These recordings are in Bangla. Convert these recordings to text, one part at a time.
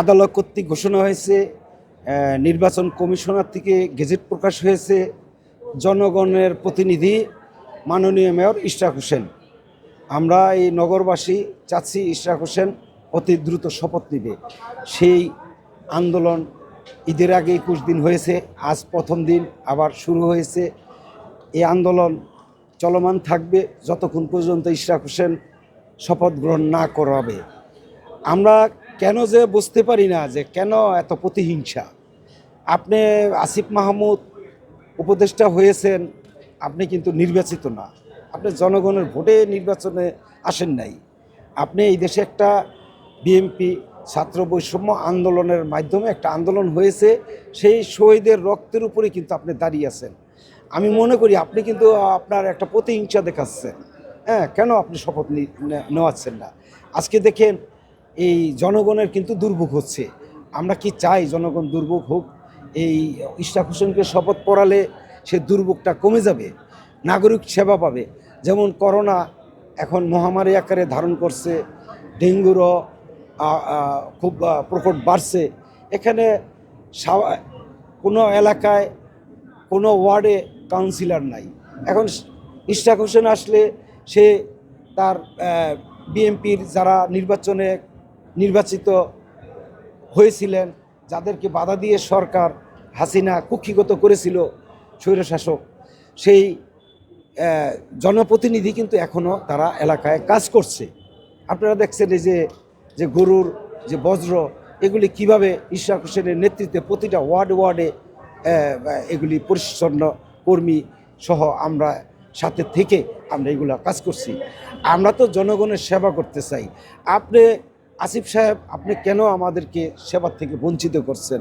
আদালত কর্তৃক ঘোষণা হয়েছে নির্বাচন কমিশনার থেকে গেজেট প্রকাশ হয়েছে। জনগণের প্রতিনিধি মাননীয় মেয়র ইশরাক হোসেন। আমরা এই নগরবাসী চাচ্ছি ইশরাক হোসেন অতি দ্রুত শপথ নেবে। সেই আন্দোলন ঈদের আগে একুশ দিন হয়েছে, আজ প্রথম দিন আবার শুরু হয়েছে। এই আন্দোলন চলমান থাকবে যতক্ষণ পর্যন্ত ইশরাক হোসেন শপথ গ্রহণ না করাবে। আমরা কেন যে বুঝতে পারি না যে কেন এত প্রতিহিংসা? আপনি আসিফ মাহমুদ উপদেষ্টা হয়েছেন, আপনি কিন্তু নির্বাচিত না। আপনি জনগণের ভোটে নির্বাচনে আসেন নাই। আপনি এই দেশে একটা বিএমপি ছাত্র বৈষম্য আন্দোলনের মাধ্যমে একটা আন্দোলন হয়েছে, সেই শহীদের রক্তের উপরে কিন্তু আপনি দাঁড়িয়ে আছেন। আমি মনে করি আপনি কিন্তু আপনার একটা প্রতিহিংসা দেখাচ্ছেন। হ্যাঁ কেন আপনি শপথ নেওয়াচ্ছেন না? আজকে দেখেন এই জনগণের কিন্তু দুর্ভোগ হচ্ছে। আমরা কি চাই জনগণ দুর্ভোগ হোক? এই ইশরাক হোসেনকে শপথ পড়ালে সে দুর্ভোগটা কমে যাবে, নাগরিক সেবা পাবে। যেমন করোনা এখন মহামারী আকারে ধারণ করছে ডেঙ্গুরও খুব প্রকট বাড়ছে। এখানে কোনো এলাকায় কোনো ওয়ার্ডে কাউন্সিলর নাই। এখন ইশরাক হোসেন আসলে সে তার বিএনপির যারা নির্বাচনে নির্বাচিত হয়েছিলেন, যাদেরকে বাধা দিয়ে সরকার হাসিনা কুক্ষিগত করেছিল স্বৈরশাসক, সেই জনপ্রতিনিধি কিন্তু এখনও তারা এলাকায় কাজ করছে। আপনারা দেখছেন এই যে যে গরুর যে বজ্র, এগুলি কীভাবে ইশরাক হোসেনের নেতৃত্বে প্রতিটা ওয়ার্ড ওয়ার্ডে এগুলি পরিচ্ছন্ন কর্মী সহ আমরা সাথে থেকে আমরা এগুলো কাজ করছি। আমরা তো জনগণের সেবা করতে চাই। আপনি আসিফ সাহেব, আপনি কেন আমাদেরকে সেবার থেকে বঞ্চিত করছেন?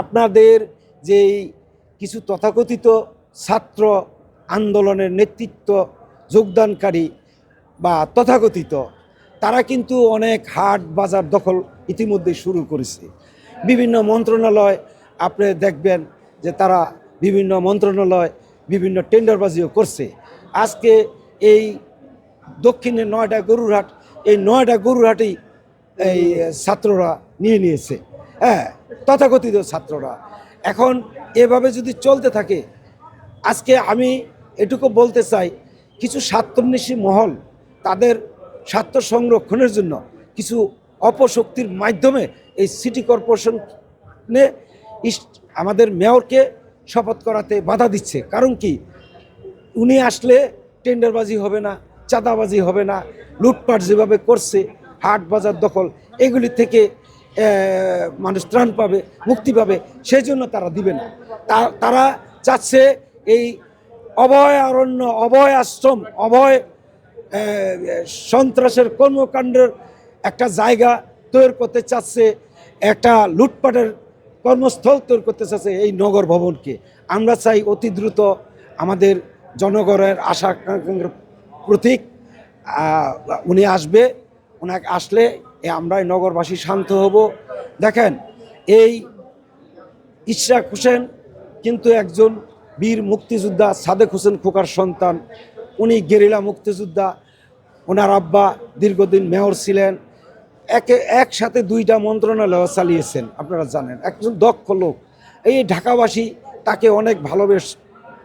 আপনাদের যেই কিছু তথাকথিত ছাত্র আন্দোলনের নেতৃত্ব যোগদানকারী বা তথাকথিত, তারা কিন্তু অনেক হাট বাজার দখল ইতিমধ্যে শুরু করেছে। বিভিন্ন মন্ত্রণালয়, আপনি দেখবেন যে তারা বিভিন্ন মন্ত্রণালয় বিভিন্ন টেন্ডারবাজিও করছে। আজকে এই দক্ষিণে নয়টা গরুরহাট, এই নয়টা গরুরহাটেই এই ছাত্ররা নিয়ে নিয়েছে। হ্যাঁ তথাকথিত ছাত্ররা। এখন এভাবে যদি চলতে থাকে, আজকে আমি এটুকু বলতে চাই, কিছু স্বার্থন্বেষী মহল তাদের স্বার্থ সংরক্ষণের জন্য কিছু অপশক্তির মাধ্যমে এই সিটি কর্পোরেশনে আমাদের মেয়রকে শপথ করাতে বাধা দিচ্ছে। কারণ কি? উনি আসলে টেন্ডারবাজি হবে না, চাঁদাবাজি হবে না, লুটপাট যেভাবে করছে হাট বাজার দখল, এগুলি থেকে মানুষ ত্রাণ পাবে, মুক্তি পাবে, সেই জন্য তারা দিবে না। তারা চাচ্ছে এই অভয় অরণ্য অভয় আশ্রম অভয় সন্ত্রাসের কর্মকাণ্ডের একটা জায়গা তৈরি করতে চাচ্ছে, একটা লুটপাটের কর্মস্থল তৈরি করতে চাচ্ছে এই নগর ভবনকে। আমরা চাই অতি দ্রুত আমাদের জনগণের আশা প্রতীক উনি আসবে। ওনাকে আসলে এ আমরা নগরবাসী শান্ত হব। দেখেন, এই ইশরাক হোসেন কিন্তু একজন বীর মুক্তিযোদ্ধা, সাদেক হোসেন খোকার সন্তান। উনি গেরিলা মুক্তিযোদ্ধা, ওনার আব্বা দীর্ঘদিন মেয়র ছিলেন। একে, একসাথে দুইটা মন্ত্রণালয় চালিয়েছেন, আপনারা জানেন। একজন দক্ষ লোক। এই ঢাকাবাসী তাকে অনেক ভালোবেস,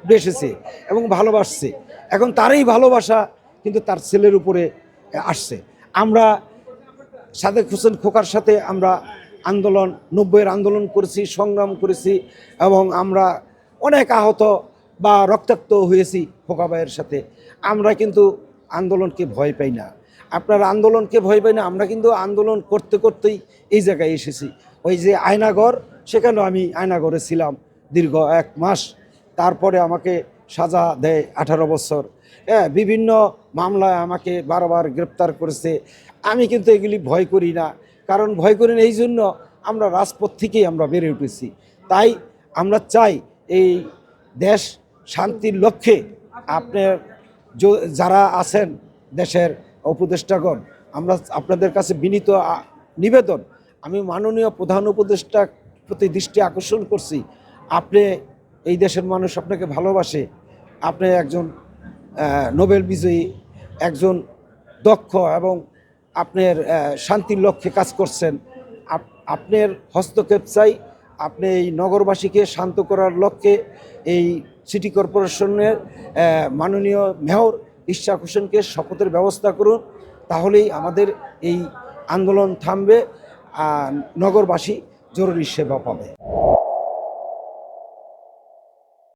বেসেছে এবং ভালোবাসছে। এখন তারই ভালোবাসা কিন্তু তার ছেলের উপরে আসছে। আমরা সাদেক হোসেন খোকার সাথে আমরা আন্দোলন, নব্বইয়ের আন্দোলন করেছি, সংগ্রাম করেছি এবং আমরা অনেক আহত বা রক্তাক্ত হয়েছি খোকা ভাইয়ের সাথে। আমরা কিন্তু আন্দোলনকে ভয় পাই না। আপনার আন্দোলনকে ভয় পাই না, আমরা কিন্তু আন্দোলন করতে করতেই এই জায়গায় এসেছি। ওই যে আয়নাঘর সেখানেও আমি আয়নাঘরে ছিলাম দীর্ঘ এক মাস। তারপরে আমাকে সাজা দেয় আঠারো বছর। হ্যাঁ বিভিন্ন মামলায় আমাকে বারবার গ্রেপ্তার করেছে। আমি কিন্তু এগুলি ভয় করি না। কারণ ভয় করি না এই জন্য আমরা রাজপথ থেকেই আমরা বেড়ে উঠেছি। তাই আমরা চাই এই দেশ শান্তির লক্ষ্যে আপনার যারা আছেন দেশের উপদেষ্টাগণ, আমরা আপনাদের কাছে বিনীত নিবেদন। আমি মাননীয় প্রধান উপদেষ্টা প্রতি দৃষ্টি আকর্ষণ করছি। আপনি এই দেশের মানুষ আপনাকে ভালোবাসে। আপনি একজন নোবেল বিজয়ী একজন দক্ষ এবং আপনার শান্তির লক্ষ্যে কাজ করছেন। আপ- আপনার হস্তক্ষেপ চাই, আপনি এই নগরবাসীকে শান্ত করার লক্ষ্যে এই সিটি কর্পোরেশনের মাননীয় মেয়র ইশাক হোসেনকে শপথের ব্যবস্থা করুন, তাহলেই আমাদের এই আন্দোলন থামবে নগরবাসী জরুরি সেবা পাবে।